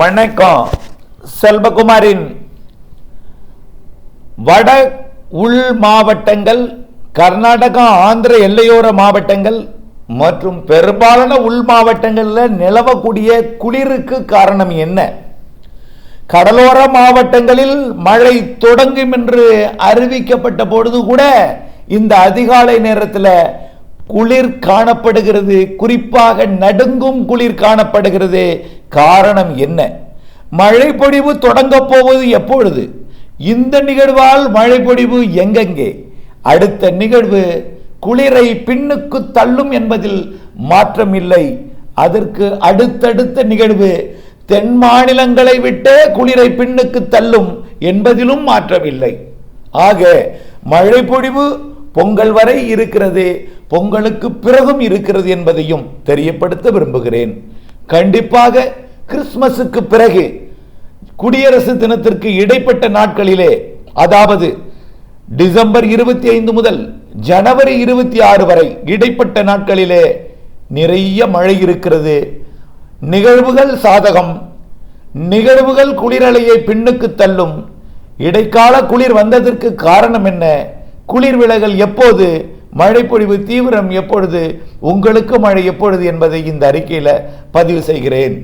வணக்கம். செல்வகுமாரின் வட உள் மாவட்டங்கள் கர்நாடகா ஆந்திர எல்லையோர மாவட்டங்கள் மற்றும் பெரும்பாலான உள் மாவட்டங்களில் நிலவக்கூடிய குளிருக்கு காரணம் என்ன? கடலோர மாவட்டங்களில் மழை தொடங்கும் என்று அறிவிக்கப்பட்ட பொழுது கூட இந்த அதிகாலை நேரத்தில் குளிர் காணப்படுகிறது. குறிப்பாக நடுங்கும் குளிர் காணப்படுகிறது. காரணம் என்ன? மழைப்பொழிவு தொடங்கப் போவது எப்பொழுது? இந்த நிகழ்வால் மழைப்பொடிவு எங்கெங்கே? அடுத்த நிகழ்வு குளிரை பின்னுக்கு தள்ளும் என்பதில் மாற்றம் இல்லை. அதற்கு அடுத்தடுத்த நிகழ்வு தென் மாநிலங்களை விட்டே குளிரை பின்னுக்கு தள்ளும் என்பதிலும் மாற்றமில்லை ஆக மழை பொழிவு பொங்கல் வரை இருக்கிறது பொங்கலுக்கு பிறகும் இருக்கிறது என்பதையும் தெரியப்படுத்த விரும்புகிறேன். கண்டிப்பாக கிறிஸ்மஸுக்கு பிறகு குடியரசு தினத்திற்கு இடைப்பட்ட நாட்களிலே அதாவது டிசம்பர் இருபத்தி ஐந்து முதல் ஜனவரி இருபத்தி ஆறு வரை இடைப்பட்ட நாட்களிலே நிறைய மழை இருக்கிறது. நிகழ்வுகள் சாதகம். நிகழ்வுகள் குளிரலையை பின்னுக்கு தள்ளும். இடைக்கால குளிர் வந்ததற்கு காரணம் என்ன? குளிர் விலகல் எப்போது? மழைப்பொழிவு தீவிரம் எப்பொழுது உங்களுக்கு மழை எப்பொழுது என்பதை இந்த அறிக்கையில் பதிவு செய்கிறேன்.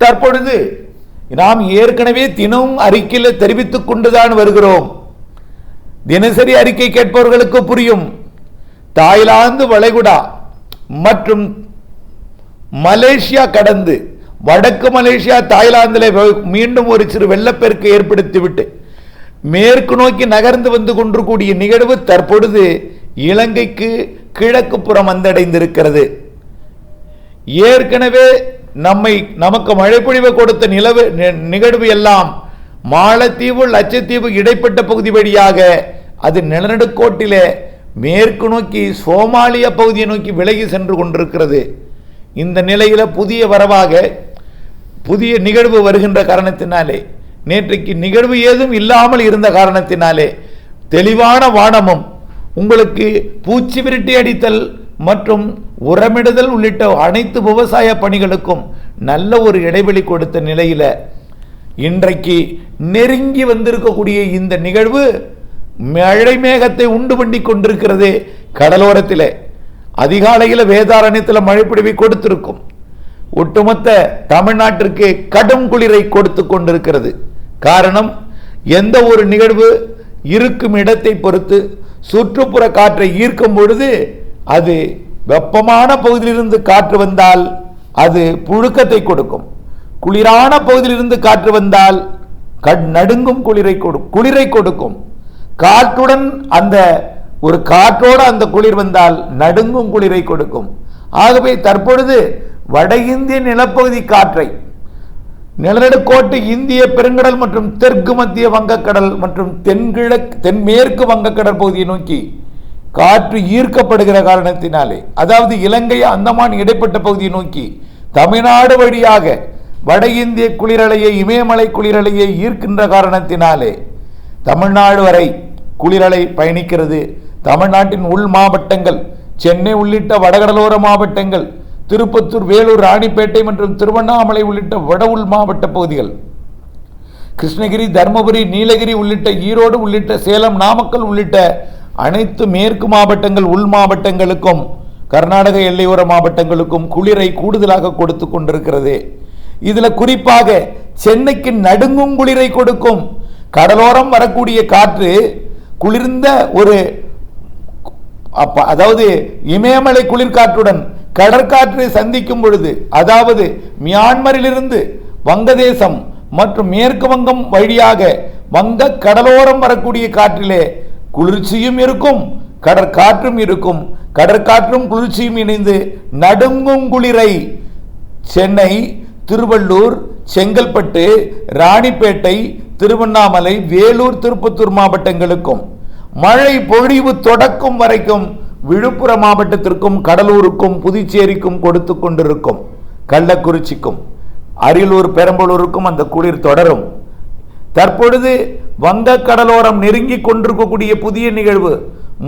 தற்பொழுது நாம் ஏற்கனவே தினமும் அறிக்கையில் தெரிவித்துக் கொண்டுதான் வருகிறோம். தினசரி அறிக்கை கேட்பவர்களுக்கு புரியும். தாய்லாந்து வளைகுடா மற்றும் மலேசியா கடந்து வடக்கு மலேசியா தாய்லாந்தில் மீண்டும் ஒரு சிறு வெள்ளப்பெருக்கு ஏற்படுத்திவிட்டு மேற்கு நோக்கி நகர்ந்து வந்து கொண்டிருக்கூடிய நிகழ்வு தற்பொழுது இலங்கைக்கு கிழக்கு புறம் வந்தடைந்திருக்கிறது. ஏற்கனவே நம்மை நமக்கு மழைப்பொழிவு கொடுத்த நிலவு நிகழ்வு எல்லாம் மாலத்தீவு லட்சத்தீவு இடைப்பட்ட பகுதி வழியாக அது நிலநடுக்கோட்டிலே மேற்கு நோக்கி சோமாலியா பகுதியை நோக்கி விலகி சென்று கொண்டிருக்கிறது. இந்த நிலையில புதிய வரவாக புதிய நிகழ்வு வருகின்ற காரணத்தினாலே நேற்றைக்கு நிகழ்வு ஏதும் இல்லாமல் இருந்த காரணத்தினாலே தெளிவான வானமும் உங்களுக்கு பூச்சி விரட்டி அடித்தல் மற்றும் உரமிடுதல் உள்ளிட்ட அனைத்து விவசாய பணிகளுக்கும் நல்ல ஒரு இடைவெளி கொடுத்த நிலையில் இன்றைக்கு நெருங்கி வந்திருக்கக்கூடிய இந்த நிகழ்வு மழை மேகத்தை உண்டு பண்ணி கொண்டிருக்கிறது கடலோரத்தில். அதிகாலையில் வேதாரண்யத்தில் மழை பிடிவை கொடுத்திருக்கும். ஒட்டுமொத்த தமிழ்நாட்டிற்கு கடும் குளிரை கொடுத்து கொண்டிருக்கிறது. காரணம் எந்த ஒரு நிகழ்வு இருக்கும் இடத்தை பொறுத்து சுற்றுப்புற காற்றை ஈர்க்கும் பொழுது அது வெப்பமான பகுதியிலிருந்து காற்று வந்தால் அது புழுக்கத்தை கொடுக்கும். குளிரான பகுதியிலிருந்து காற்று வந்தால் கண் நடுங்கும் குளிரை கொடு குளிரை கொடுக்கும். காற்றுடன் அந்த ஒரு காற்றோடு அந்த குளிர் வந்தால் நடுங்கும் குளிரை கொடுக்கும். ஆகவே தற்பொழுது வட இந்திய நிலப்பகுதி காற்றை நிலநடுக்கோட்டு இந்திய பெருங்கடல் மற்றும் தெற்கு மத்திய வங்கக்கடல் மற்றும் தென்கிழக்கு தென்மேற்கு வங்கக்கடல் பகுதியை நோக்கி காற்று ஈர்க்கப்படுகிற காரணத்தினாலே அதாவது இலங்கை அந்தமான் இடைப்பட்ட பகுதியை நோக்கி தமிழ்நாடு வழியாக வட இந்திய குளிரலையை இமயமலை குளிரலையை ஈர்க்கின்ற காரணத்தினாலே தமிழ்நாடு வரை குளிரலை பயணிக்கிறது. தமிழ்நாட்டின் உள் மாவட்டங்கள் சென்னை உள்ளிட்ட வடகடலோர மாவட்டங்கள் திருப்பத்தூர் வேலூர் ராணிப்பேட்டை மற்றும் திருவண்ணாமலை உள்ளிட்ட வட உள் மாவட்ட பகுதிகள். கிருஷ்ணகிரி தருமபுரி நீலகிரி உள்ளிட்ட ஈரோடு உள்ளிட்ட சேலம் நாமக்கல் உள்ளிட்ட அனைத்து மேற்கு மாவட்டங்கள் உள் மாவட்டங்களுக்கும் கர்நாடக எல்லையோர மாவட்டங்களுக்கும் குளிரை கூடுதலாக கொடுத்து கொண்டிருக்கிறது. இதுல குறிப்பாக சென்னைக்கு நடுங்கும் குளிரை கொடுக்கும் கடலோரம் வரக்கூடிய காற்று குளிர்ந்த ஒரு அதாவது இமயமலை குளிர்காற்றுடன் கடற்காற்றை சந்திக்கும் பொழுது அதாவது மியான்மரிலிருந்து வங்கதேசம் மற்றும் மேற்கு வங்கம் வழியாக வங்க கடலோரம் வரக்கூடிய காற்றிலே குளிர்ச்சியும் இருக்கும் கடற்காற்றும் இருக்கும். கடற்காற்றும் குளிர்ச்சியும் இணைந்து நடுங்கும் குளிரை சென்னை திருவள்ளூர் செங்கல்பட்டு ராணிப்பேட்டை திருவண்ணாமலை வேலூர் திருப்பத்தூர் மாவட்டங்களுக்கும் மழை பொழிவு தொடக்கும் வரைக்கும் விழுப்புரம் மாவட்டத்திற்கும் கடலூருக்கும் புதுச்சேரிக்கும் கொடுத்து கொண்டிருக்கும் கள்ளக்குறிச்சிக்கும் அரியலூர் பெரம்பலூருக்கும் அந்த குளிர் தொடரும். தற்பொழுது வங்க கடலோரம் நெருங்கி கொண்டிருக்கக்கூடிய புதிய நிகழ்வு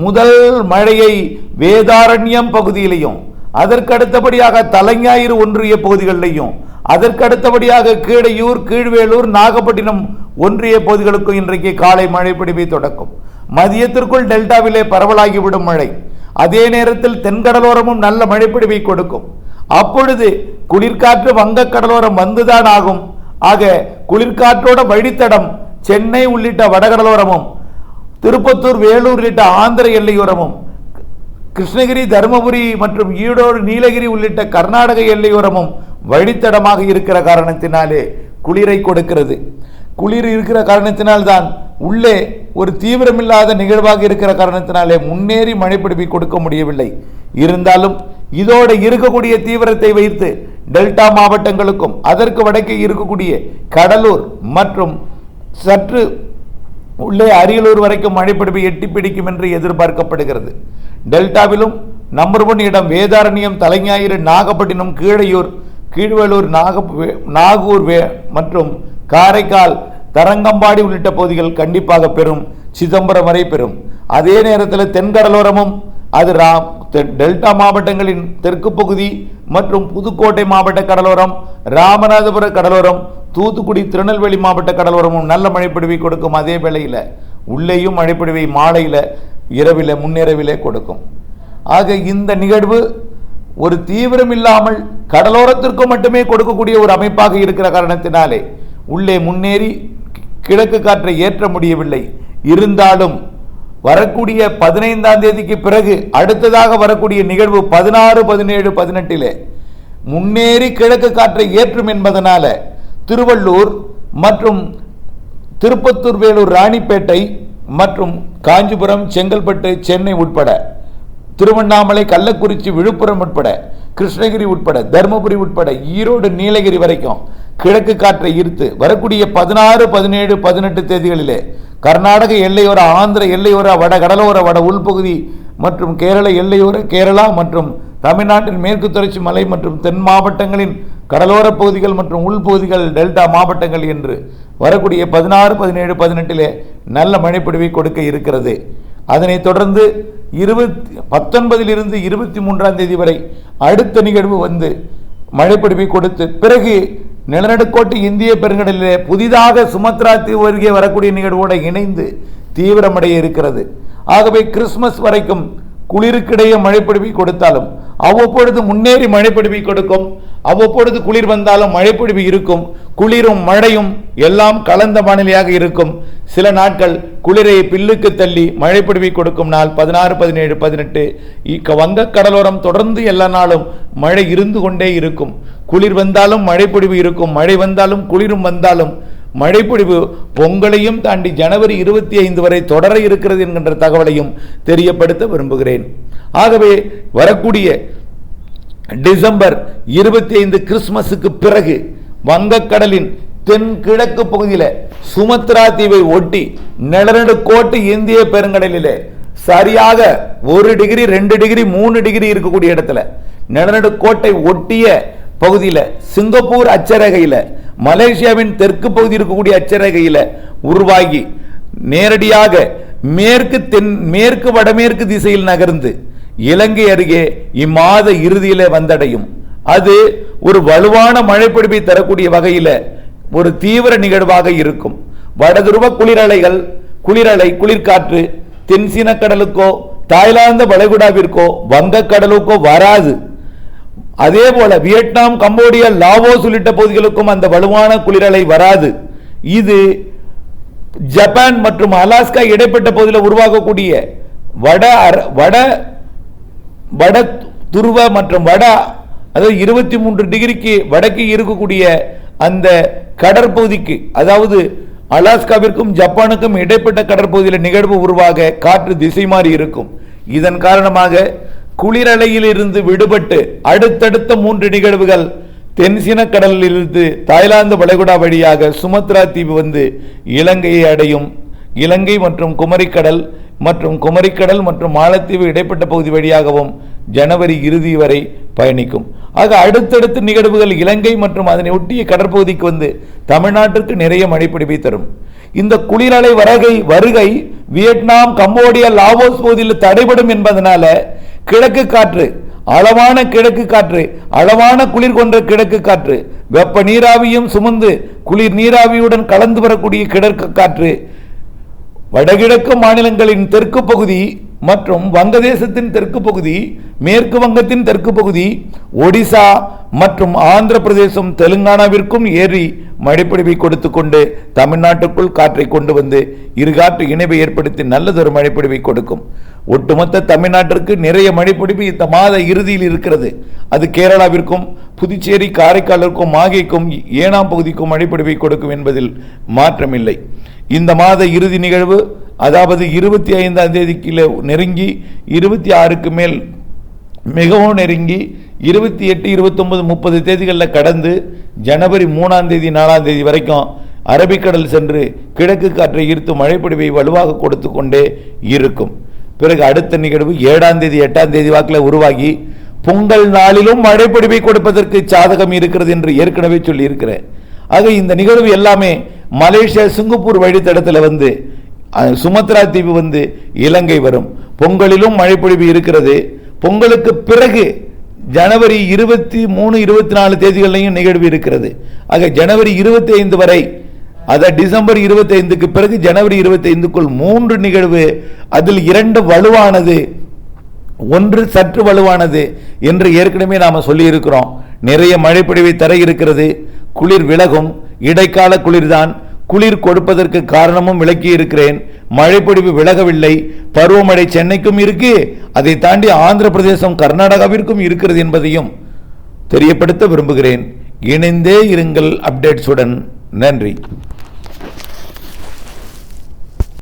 முதல் மழையை வேதாரண்யம் பகுதியிலையும் அதற்கு அடுத்தபடியாக தலைஞாயிறு ஒன்றிய பகுதிகளிலையும் அதற்கு அடுத்தபடியாக கீழையூர் கீழ்வேலூர் நாகப்பட்டினம் ஒன்றிய பகுதிகளுக்கும் இன்றைக்கு காலை மழை பிடிப்பை தொடக்கும். மதியத்திற்குள் டெல்டாவிலே பரவலாகிவிடும் மழை. அதே நேரத்தில் தென்கடலோரமும் நல்ல மழைப்பிடிவை கொடுக்கும். அப்பொழுது குளிர்காற்று வங்க கடலோரம் வந்துதான் ஆகும். ஆக குளிர்காற்றோட வழித்தடம் சென்னை உள்ளிட்ட வடகடலோரமும் திருப்பத்தூர் வேலூர் உள்ளிட்ட ஆந்திர எல்லையோரமும் கிருஷ்ணகிரி தருமபுரி மற்றும் ஈரோடு நீலகிரி உள்ளிட்ட கர்நாடக எல்லையோரமும் வழித்தடமாக இருக்கிற காரணத்தினாலே குளிரை கொடுக்கிறது. குளிர் இருக்கிற காரணத்தினால்தான் உள்ளே ஒரு தீவிரமில்லாத நிகழ்வாக இருக்கிற காரணத்தினாலே முன்னேறி மழைப்பிடிப்பை கொடுக்க முடியவில்லை. இருந்தாலும் இதோடு இருக்கக்கூடிய தீவிரத்தை வைத்து டெல்டா மாவட்டங்களுக்கும் அதற்கு வடக்கே இருக்கக்கூடிய கடலூர் மற்றும் சற்று உள்ளே அரியலூர் வரைக்கும் மழைப்பிடிப்பு எட்டி பிடிக்கும் என்று எதிர்பார்க்கப்படுகிறது. டெல்டாவிலும் நம்பர் ஒன் இடம் வேதாரண்யம் தலைஞாயிறு நாகப்பட்டினம் கீழையூர் கீழ்வேலூர் நாக நாகூர் வே மற்றும் காரைக்கால் தரங்கம்பாடி உள்ளிட்ட பகுதிகள் கண்டிப்பாக பெறும் சிதம்பரம் வரை பெறும். அதே நேரத்தில் தென்கடலோரமும் அது ரா- தெ- டெல்டா மாவட்டங்களின் தெற்கு பகுதி மற்றும் புதுக்கோட்டை மாவட்ட கடலோரம் ராமநாதபுர கடலோரம் தூத்துக்குடி திருநெல்வேலி மாவட்ட கடலோரமும் நல்ல மழைப்பிடிவை கொடுக்கும் அதே வேளையில் உள்ளேயும் மழைப்பிடிவை மாலையில் இரவில் முன்னிரவிலே கொடுக்கும். ஆக இந்த நிகழ்வு ஒரு தீவிரம் இல்லாமல் கடலோரத்திற்கு மட்டுமே கொடுக்கக்கூடிய ஒரு அமைப்பாக இருக்கிற காரணத்தினாலே உள்ளே முன்னேறி கிழக்கு காற்றை ஏற்ற முடியவில்லை. இருந்தாலும் வரக்கூடிய பதினைந்தாம் தேதிக்கு பிறகு அடுத்ததாக வரக்கூடிய நிகழ்வு பதினாறு பதினேழு பதினெட்டிலே முன்னேறி கிழக்கு காற்றை ஏற்றும் என்பதனால திருவள்ளூர் மற்றும் திருப்பத்தூர் வேலூர் ராணிப்பேட்டை மற்றும் காஞ்சிபுரம் செங்கல்பட்டு சென்னை உட்பட திருவண்ணாமலை கள்ளக்குறிச்சி விழுப்புரம் உட்பட கிருஷ்ணகிரி உட்பட தருமபுரி உட்பட ஈரோடு நீலகிரி வரைக்கும் கிழக்கு காற்றை ஈர்த்து வரக்கூடிய பதினாறு பதினேழு பதினெட்டு தேதிகளிலே கர்நாடக எல்லையோர ஆந்திர எல்லையோர வட கடலோர வட உள்பகுதி மற்றும் கேரள எல்லையோர கேரளா மற்றும் தமிழ்நாட்டின் மேற்கு தொடர்ச்சி மலை மற்றும் தென் மாவட்டங்களின் கடலோர பகுதிகள் மற்றும் உள்பகுதிகள் டெல்டா மாவட்டங்கள் என்று வரக்கூடிய பதினாறு பதினேழு பதினெட்டிலே நல்ல மழைப்பொழிவை கொடுக்க இருக்கிறது. அதனைத் தொடர்ந்து இருபத்தி பத்தொன்பதிலிருந்து இருபத்தி மூன்றாம் தேதி வரை அடுத்த நிகழ்வு வந்து மழைப்பிடிப்பை கொடுத்து பிறகு நிலநடுக்கோட்டு இந்திய பெருங்கடலிலே புதிதாக சுமத்ரா தீவு அருகே வரக்கூடிய நிகழ்வோடு இணைந்து தீவிரமடைய இருக்கிறது. ஆகவே கிறிஸ்மஸ் வரைக்கும் குளிருக்கிடையே மழைப்பிடிப்பை கொடுத்தாலும் அவ்வப்பொழுது முன்னேறி மழைப்பிடிப்பை கொடுக்கும். அவ்வப்பொழுது குளிர் வந்தாலும் மழைப்பிடிப்பு இருக்கும். குளிரும் மழையும் எல்லாம் கலந்த வானிலையாக இருக்கும். சில நாட்கள் குளிரை பில்லுக்கு தள்ளி மழைப்பிடிப்பை கொடுக்கும் நாள் பதினாறு பதினேழு பதினெட்டு. இக்க வங்க கடலோரம் தொடர்ந்து எல்லா நாளும் மழை இருந்து கொண்டே இருக்கும். குளிர் வந்தாலும் மழைப்பொழிவு இருக்கும். மழை வந்தாலும் குளிரும் வந்தாலும் மழைப்பொழிவு பொங்கலையும் தாண்டி ஜனவரி இருபத்தி ஐந்து வரை தொடர இருக்கிறது என்கின்ற தகவலையும் தெரியப்படுத்த விரும்புகிறேன். ஆகவே வரக்கூடிய டிசம்பர் இருபத்தி ஐந்து கிறிஸ்துமஸுக்கு பிறகு வங்கக்கடலின் தென்கிழக்கு பகுதியில் சுமத்ரா தீவை ஒட்டி நிலநடுக்கோட்டு இந்திய பெருங்கடலிலே சரியாக ஒரு டிகிரி ரெண்டு டிகிரி மூணு டிகிரி இருக்கக்கூடிய இடத்துல நிலநடுக்கோட்டை ஒட்டிய பகுதியில் சிங்கப்பூர் அச்சரேகையில் மலேசியாவின் தெற்கு பகுதி இருக்கக்கூடிய அச்சரேகையில் உருவாகி நேரடியாக மேற்கு தென் மேற்கு வடமேற்கு திசையில் நகர்ந்து இலங்கை அருகே இம்மாத இறுதியில் வந்தடையும். அது ஒரு வலுவான மழைப்பிடிப்பை தரக்கூடிய வகையில் ஒரு தீவிர நிகழ்வாக இருக்கும். வடதுருவ குளிரலைகள் குளிரலை குளிர்காற்று தென்சீன கடலுக்கோ தாய்லாந்து வளைகுடாவிற்கோ வங்கக்கடலுக்கோ வராது. அதே போல வியட்நாம் கம்போடியா லாவோஸ் உள்ளிட்ட பகுதிகளுக்கும் அந்த வலுவான குளிரலை வராது. இது ஜப்பான் மற்றும் அலாஸ்கா இடைப்பட்ட பகுதியில் உருவாகக்கூடிய வட அர- வட வட துருவ மற்றும் வட அதாவது இருபத்தி மூன்று டிகிரிக்கு வடக்கு இருக்கக்கூடிய அந்த கடற்பகுதிக்கு அதாவது அலாஸ்காவிற்கும் ஜப்பானுக்கும் இடைப்பட்ட கடற்பகுதியில் நிகழ்வு உருவாக காற்று திசை மாறி இருக்கும். இதன் காரணமாக குளிரலையிலிருந்து விடுபட்டு அடுத்தடுத்த மூன்று நிகழ்வுகள் தென்சின கடலிலிருந்து தாய்லாந்து வளைகுடா வழியாக சுமத்ரா தீவு வந்து இலங்கையை அடையும். இலங்கை மற்றும் குமரிக்கடல் மற்றும் குமரிக்கடல் மற்றும் மாலத்தீவு இடைப்பட்ட பகுதி வழியாகவும் ஜனவரி இறுதி வரை பயணிக்கும். ஆக அடுத்தடுத்த நிகழ்வுகள் இலங்கை மற்றும் அதனை ஒட்டிய கடற்பகுதிக்கு வந்து தமிழ்நாட்டிற்கு நிறைய மழைப்பிடிப்பை தரும். இந்த குளிரலை வரகை வருகை வியட்நாம் கம்போடியா லாவோஸ் பகுதியில் தடைபடும் என்பதனால கிழக்கு காற்று அளவான கிழக்கு காற்று அளவான குளிர் கொண்ட கிழக்கு காற்று வெப்ப நீராவியும் சுமந்து குளிர் நீராவியுடன் கலந்து வரக்கூடிய கிழக்கு காற்று வடகிழக்கு மாநிலங்களின் தெற்கு பகுதி மற்றும் வங்கதேசத்தின் தெற்கு பகுதி மேற்கு வங்கத்தின் தெற்கு பகுதி ஒடிசா மற்றும் ஆந்திர பிரதேசம் தெலுங்கானாவிற்கும் ஏறி மழைப்பொழிவை கொடுத்து கொண்டு தமிழ்நாட்டுக்குள் காற்றை கொண்டு வந்து இருகாற்று இணைவை ஏற்படுத்தி நல்லதொரு மழைப்பொழிவை கொடுக்கும். ஒட்டுமொத்த தமிழ்நாட்டிற்கு நிறைய மழைப்பொழிவு இந்த மாத இறுதியில் இருக்கிறது. அது கேரளாவிற்கும் புதுச்சேரி காரைக்காலிற்கும் மாகேக்கும் ஏனாம் பகுதிக்கும் மழைப்பொழிவை கொடுக்கும் என்பதில் மாற்றமில்லை. இந்த மாத இறுதி நிகழ்வு அதாவது இருபத்தி ஐந்தாம் தேதிக்கு நெருங்கி இருபத்தி ஆறுக்கு மேல் மிகவும் நெருங்கி இருபத்தி எட்டு இருபத்தொன்பது முப்பது தேதிகளில் கடந்து ஜனவரி மூணாம் தேதி நாலாம் தேதி வரைக்கும் அரபிக்கடல் சென்று கிழக்கு காற்றை ஈர்த்து மழைப்பொழிவை வலுவாக கொடுத்து கொண்டே இருக்கும். பிறகு அடுத்த நிகழ்வு ஏழாம் தேதி எட்டாம் தேதி வாக்கில் உருவாகி பொங்கல் நாளிலும் மழைப்பொழிவை கொடுப்பதற்கு சாதகம் இருக்கிறது என்று ஏற்கனவே சொல்லியிருக்கிறேன். ஆக இந்த நிகழ்வு எல்லாமே மலேசியா சிங்கப்பூர் வழித்தடத்தில் வந்து சுமத்ரா தீவு வந்து இலங்கை வரும். பொங்கலிலும் மழைப்பொழிவு இருக்கிறது. பொங்கலுக்கு பிறகு ஜனவரி இருபத்தி மூணு இருபத்தி நாலு தேதிகளையும் நிகழ்வு இருக்கிறது. ஆக ஜனவரி இருபத்தி ஐந்து வரை அதை டிசம்பர் இருபத்தி ஐந்துக்கு பிறகு ஜனவரி இருபத்தி ஐந்துக்குள் மூன்று நிகழ்வு அதில் இரண்டு வலுவானது ஒன்று சற்று வலுவானது என்று ஏற்கனவே நாம் சொல்லியிருக்கிறோம். நிறைய மழைப்பொழிவை தர இருக்கிறது. குளிர் விலகும். இடைக்கால குளிர்தான். குளிர் கொடுப்பதற்கு காரணமும் விளக்கி இருக்கிறேன். மழைப்பொடிவு விலகவில்லை. பருவமழை சென்னைக்கும் இருக்கு. அதை தாண்டி ஆந்திர பிரதேசம் கர்நாடகாவிற்கும் இருக்கிறது என்பதையும் தெரியப்படுத்த விரும்புகிறேன். இணைந்தே இருங்கள் அப்டேட்ஸுடன். நன்றி.